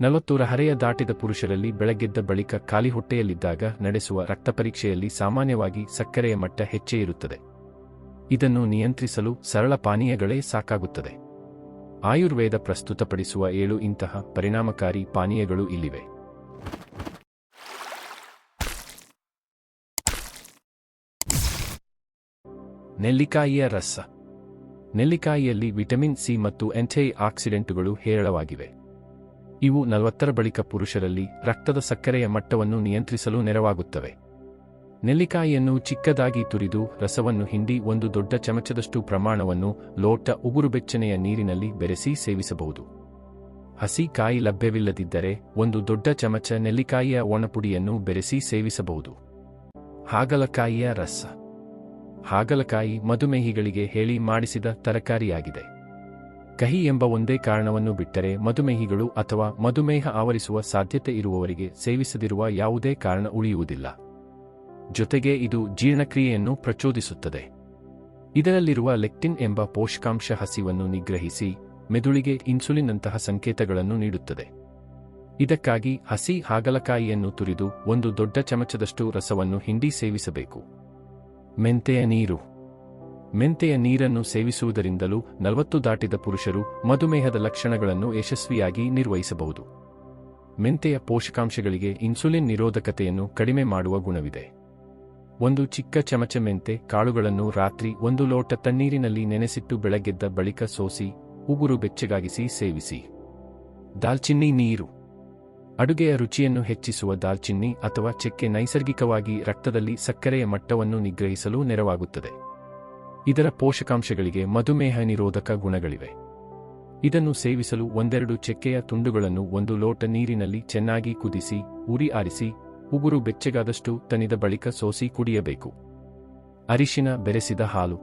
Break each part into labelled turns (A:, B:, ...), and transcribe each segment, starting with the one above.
A: ನಲವತ್ತೂರ ಹರೆಯ ದಾಟಿದ ಪುರುಷರಲ್ಲಿ ಬೆಳಗ್ಗೆದ್ದ ಬಳಿಕ ಖಾಲಿ ಹೊಟ್ಟೆಯಲ್ಲಿದ್ದಾಗ ನಡೆಸುವ ರಕ್ತಪರೀಕ್ಷೆಯಲ್ಲಿ ಸಾಮಾನ್ಯವಾಗಿ ಸಕ್ಕರೆಯ ಮಟ್ಟ ಹೆಚ್ಚೇ ಇರುತ್ತದೆ. ಇದನ್ನು ನಿಯಂತ್ರಿಸಲು ಸರಳ ಪಾನೀಯಗಳೇ ಸಾಕಾಗುತ್ತದೆ. ಆಯುರ್ವೇದ ಪ್ರಸ್ತುತಪಡಿಸುವ ಏಳು ಇಂತಹ ಪರಿಣಾಮಕಾರಿ ಪಾನೀಯಗಳು ಇಲ್ಲಿವೆ. ನೆಲ್ಲಿಕಾಯಿಯ ರಸ. ನೆಲ್ಲಿಕಾಯಿಯಲ್ಲಿ ವಿಟಮಿನ್ ಸಿ ಮತ್ತು ಆಕ್ಸಿಡೆಂಟುಗಳು ಹೇರಳವಾಗಿವೆ. ಇವು ನಲವತ್ತರ ಬಳಿಕ ಪುರುಷರಲ್ಲಿ ರಕ್ತದ ಸಕ್ಕರೆಯ ಮಟ್ಟವನ್ನು ನಿಯಂತ್ರಿಸಲು ನೆರವಾಗುತ್ತವೆ. ನೆಲ್ಲಿಕಾಯಿಯನ್ನು ಚಿಕ್ಕದಾಗಿ ತುರಿದು ರಸವನ್ನು ಹಿಂಡಿ ಒಂದು ದೊಡ್ಡ ಚಮಚದಷ್ಟು ಪ್ರಮಾಣವನ್ನು ಲೋಟ ಉಗುರು ಬೆಚ್ಚನೆಯ ನೀರಿನಲ್ಲಿ ಬೆರೆಸಿ ಸೇವಿಸಬಹುದು. ಹಸಿ ಕಾಯಿ ಲಭ್ಯವಿಲ್ಲದಿದ್ದರೆ ಒಂದು ದೊಡ್ಡ ಚಮಚ ನೆಲ್ಲಿಕಾಯಿಯ ಒಣಪುಡಿಯನ್ನು ಬೆರೆಸಿ ಸೇವಿಸಬಹುದು. ಹಾಗಲಕಾಯಿಯ ರಸ ಹಾಗಲಕಾಯಿ ಮಧುಮೇಹಿಗಳಿಗೆ ಹೇಳಿ ಮಾಡಿಸಿದ ತರಕಾರಿಯಾಗಿದೆ. ಕಹಿ ಎಂಬ ಒಂದೇ ಕಾರಣವನ್ನು ಬಿಟ್ಟರೆ ಮಧುಮೇಹಿಗಳು ಅಥವಾ ಮಧುಮೇಹ ಆವರಿಸುವ ಸಾಧ್ಯತೆ ಇರುವವರಿಗೆ ಸೇವಿಸದಿರುವ ಯಾವುದೇ ಕಾರಣ ಉಳಿಯುವುದಿಲ್ಲ. ಜೊತೆಗೆ ಇದು ಜೀರ್ಣಕ್ರಿಯೆಯನ್ನು ಪ್ರಚೋದಿಸುತ್ತದೆ. ಇದರಲ್ಲಿರುವ ಲೆಕ್ಟಿನ್ ಎಂಬ ಪೋಷಕಾಂಶ ಹಸಿವನ್ನು ನಿಗ್ರಹಿಸಿ ಮೆದುಳಿಗೆ ಇನ್ಸುಲಿನ್ನಂತಹ ಸಂಕೇತಗಳನ್ನು ನೀಡುತ್ತದೆ. ಇದಕ್ಕಾಗಿ ಹಸಿ ಹಾಗಲಕಾಯಿಯನ್ನು ತುರಿದು ಒಂದು ದೊಡ್ಡ ಚಮಚದಷ್ಟು ರಸವನ್ನು ಹಿಂಡಿ ಸೇವಿಸಬೇಕು. ಮೆಂತೆಯ ನೀರು. ಮೆಂತೆಯ ನೀರನ್ನು ಸೇವಿಸುವುದರಿಂದಲೂ ನಲವತ್ತು ದಾಟಿದ ಪುರುಷರು ಮಧುಮೇಹದ ಲಕ್ಷಣಗಳನ್ನು ಯಶಸ್ವಿಯಾಗಿ ನಿರ್ವಹಿಸಬಹುದು. ಮೆಂತೆಯ ಪೋಷಕಾಂಶಗಳಿಗೆ ಇನ್ಸುಲಿನ್ ನಿರೋಧಕತೆಯನ್ನು ಕಡಿಮೆ ಮಾಡುವ ಗುಣವಿದೆ. ಒಂದು ಚಿಕ್ಕ ಚಮಚ ಮೆಂತೆ ಕಾಳುಗಳನ್ನು ರಾತ್ರಿ ಒಂದು ಲೋಟ ತಣ್ಣೀರಿನಲ್ಲಿ ನೆನೆಸಿಟ್ಟು ಬೆಳಗ್ಗೆದ್ದ ಬಳಿಕ ಸೋಸಿ, ಉಗುರು ಬೆಚ್ಚಗಾಗಿಸಿ ಸೇವಿಸಿ. ದಾಲ್ಚಿನ್ನಿ ನೀರು. ಅಡುಗೆಯ ರುಚಿಯನ್ನು ಹೆಚ್ಚಿಸುವ ದಾಲ್ಚಿನ್ನಿ ಅಥವಾ ಚೆಕ್ಕೆ ನೈಸರ್ಗಿಕವಾಗಿ ರಕ್ತದಲ್ಲಿ ಸಕ್ಕರೆಯ ಮಟ್ಟವನ್ನು ನಿಗ್ರಹಿಸಲು ನೆರವಾಗುತ್ತದೆ. ಇದರ ಪೋಷಕಾಂಶಗಳಿಗೆ ಮಧುಮೇಹ ನಿರೋಧಕ ಗುಣಗಳಿವೆ. ಇದನ್ನು ಸೇವಿಸಲು ಒಂದೆರಡು ಚೆಕ್ಕೆಯ ತುಂಡುಗಳನ್ನು ಒಂದು ಲೋಟ ನೀರಿನಲ್ಲಿ ಚೆನ್ನಾಗಿ ಕುದಿಸಿ, ಉರಿ ಆರಿಸಿ, ಉಗುರು ಬೆಚ್ಚಗಾದಷ್ಟು ತನಿದ ಬಳಿಕ ಸೋಸಿ ಕುಡಿಯಬೇಕು. ಅರಿಶಿನ ಬೆರೆಸಿದ ಹಾಲು.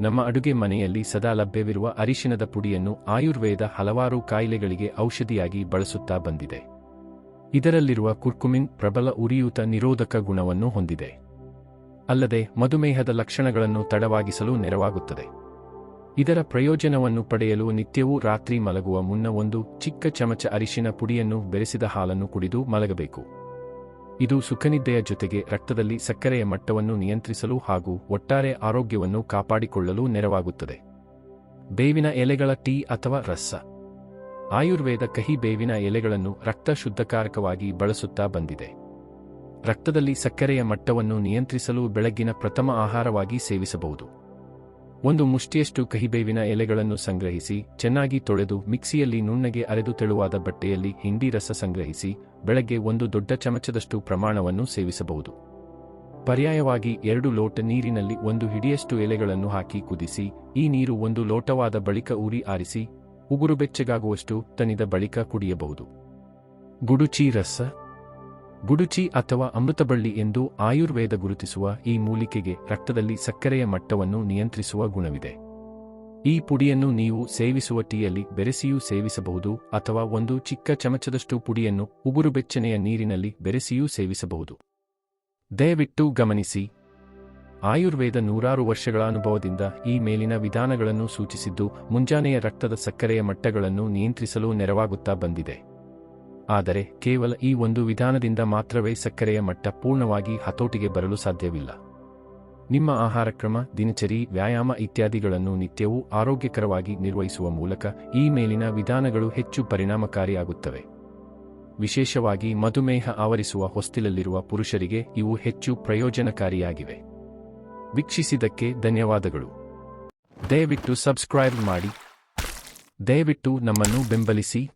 A: ನಮ್ಮ ಅಡುಗೆ ಮನೆಯಲ್ಲಿ ಸದಾ ಲಭ್ಯವಿರುವ ಅರಿಶಿನದ ಪುಡಿಯನ್ನು ಆಯುರ್ವೇದ ಹಲವಾರು ಕಾಯಿಲೆಗಳಿಗೆ ಔಷಧಿಯಾಗಿ ಬಳಸುತ್ತಾ ಬಂದಿದೆ. ಇದರಲ್ಲಿರುವ ಕುರ್ಕುಮಿನ್ ಪ್ರಬಲ ಉರಿಯೂತ ನಿರೋಧಕ ಗುಣವನ್ನು ಹೊಂದಿದೆ. ಅಲ್ಲದೆ ಮಧುಮೇಹದ ಲಕ್ಷಣಗಳನ್ನು ತಡವಾಗಿಸಲು ನೆರವಾಗುತ್ತದೆ. ಇದರ ಪ್ರಯೋಜನವನ್ನು ಪಡೆಯಲು ನಿತ್ಯವೂ ರಾತ್ರಿ ಮಲಗುವ ಮುನ್ನ ಒಂದು ಚಿಕ್ಕ ಚಮಚ ಅರಿಶಿನ ಪುಡಿಯನ್ನು ಬೆರೆಸಿದ ಹಾಲನ್ನು ಕುಡಿದು ಮಲಗಬೇಕು. ಇದು ಸುಖನಿದ್ದೆಯ ಜೊತೆಗೆ ರಕ್ತದಲ್ಲಿ ಸಕ್ಕರೆಯ ಮಟ್ಟವನ್ನು ನಿಯಂತ್ರಿಸಲು ಹಾಗೂ ಒಟ್ಟಾರೆ ಆರೋಗ್ಯವನ್ನು ಕಾಪಾಡಿಕೊಳ್ಳಲು ನೆರವಾಗುತ್ತದೆ. ಬೇವಿನ ಎಲೆಗಳ ಟೀ ಅಥವಾ ರಸ. ಆಯುರ್ವೇದ ಕಹಿ ಬೇವಿನ ಎಲೆಗಳನ್ನು ರಕ್ತ ಶುದ್ಧಕಾರಕವಾಗಿ ಬಳಸುತ್ತಾ ಬಂದಿದೆ. ರಕ್ತದಲ್ಲಿ ಸಕ್ಕರೆಯ ಮಟ್ಟವನ್ನು ನಿಯಂತ್ರಿಸಲು ಬೆಳಗ್ಗಿನ ಪ್ರಥಮ ಆಹಾರವಾಗಿ ಸೇವಿಸಬಹುದು. ಒಂದು ಮುಷ್ಟಿಯಷ್ಟು ಕಹಿಬೇವಿನ ಎಲೆಗಳನ್ನು ಸಂಗ್ರಹಿಸಿ, ಚೆನ್ನಾಗಿ ತೊಳೆದು ಮಿಕ್ಸಿಯಲ್ಲಿ ನುಣ್ಣಗೆ ಅರೆದು ತೆಳುವಾದ ಬಟ್ಟೆಯಲ್ಲಿ ಹಿಂಡಿ ರಸ ಸಂಗ್ರಹಿಸಿ, ಬೆಳಗ್ಗೆ ಒಂದು ದೊಡ್ಡ ಚಮಚದಷ್ಟು ಪ್ರಮಾಣವನ್ನು ಸೇವಿಸಬಹುದು. ಪರ್ಯಾಯವಾಗಿ ಎರಡು ಲೋಟ ನೀರಿನಲ್ಲಿ ಒಂದು ಹಿಡಿಯಷ್ಟು ಎಲೆಗಳನ್ನು ಹಾಕಿ ಕುದಿಸಿ, ಈ ನೀರು ಒಂದು ಲೋಟವಾದ ಬಳಿಕ ಉರಿ ಆರಿಸಿ, ಉಗುರು ಬೆಚ್ಚಗಾಗುವಷ್ಟು ತನಿದ ಬಳಿಕ ಕುಡಿಯಬಹುದು. ಗುಡುಚಿ ರಸ ಗುಡುಚಿ ಅಥವಾ ಅಮೃತಬಳ್ಳಿ ಎಂದು ಆಯುರ್ವೇದ ಗುರುತಿಸುವ ಈ ಮೂಲಿಕೆಗೆ ರಕ್ತದಲ್ಲಿ ಸಕ್ಕರೆಯ ಮಟ್ಟವನ್ನು ನಿಯಂತ್ರಿಸುವ ಗುಣವಿದೆ. ಈ ಪುಡಿಯನ್ನು ನೀವು ಸೇವಿಸುವ ಟೀಯಲ್ಲಿ ಬೆರೆಸಿಯೂ ಸೇವಿಸಬಹುದು ಅಥವಾ ಒಂದು ಚಿಕ್ಕ ಚಮಚದಷ್ಟು ಪುಡಿಯನ್ನು ಉಗುರುಬೆಚ್ಚನೆಯ ನೀರಿನಲ್ಲಿ ಬೆರೆಸಿಯೂ ಸೇವಿಸಬಹುದು. ದಯವಿಟ್ಟು ಗಮನಿಸಿ. ಆಯುರ್ವೇದ ನೂರಾರು ವರ್ಷಗಳ ಅನುಭವದಿಂದ ಈ ಮೇಲಿನ ವಿಧಾನಗಳನ್ನು ಸೂಚಿಸಿದ್ದು, ಮುಂಜಾನೆಯ ರಕ್ತದ ಸಕ್ಕರೆಯ ಮಟ್ಟಗಳನ್ನು ನಿಯಂತ್ರಿಸಲು ನೆರವಾಗುತ್ತಾ ಬಂದಿದೆ. ಆದರೆ ಕೇವಲ ಈ ಒಂದು ವಿಧಾನದಿಂದ ಮಾತ್ರವೇ ಸಕ್ಕರೆಯ ಮಟ್ಟ ಪೂರ್ಣವಾಗಿ ಹತೋಟಿಗೆ ಬರಲು ಸಾಧ್ಯವಿಲ್ಲ. ನಿಮ್ಮ ಆಹಾರ ಕ್ರಮ ದಿನಚರಿ, ವ್ಯಾಯಾಮ ಇತ್ಯಾದಿಗಳನ್ನು ನಿತ್ಯವೂ ಆರೋಗ್ಯಕರವಾಗಿ ನಿರ್ವಹಿಸುವ ಮೂಲಕ ಈ ಮೇಲಿನ ವಿಧಾನಗಳು ಹೆಚ್ಚು ಪರಿಣಾಮಕಾರಿಯಾಗುತ್ತವೆ. ವಿಶೇಷವಾಗಿ ಮಧುಮೇಹ ಆವರಿಸುವ ಹೊಸ್ತಿಲಲ್ಲಿರುವ ಪುರುಷರಿಗೆ ಇವು ಹೆಚ್ಚು ಪ್ರಯೋಜನಕಾರಿಯಾಗಿವೆ. ವೀಕ್ಷಿಸಿದ್ದಕ್ಕೆ ಧನ್ಯವಾದಗಳು. ದಯವಿಟ್ಟು ಸಬ್ಸ್ಕ್ರೈಬ್ ಮಾಡಿ. ದಯವಿಟ್ಟು ನಮ್ಮನ್ನು ಬೆಂಬಲಿಸಿ.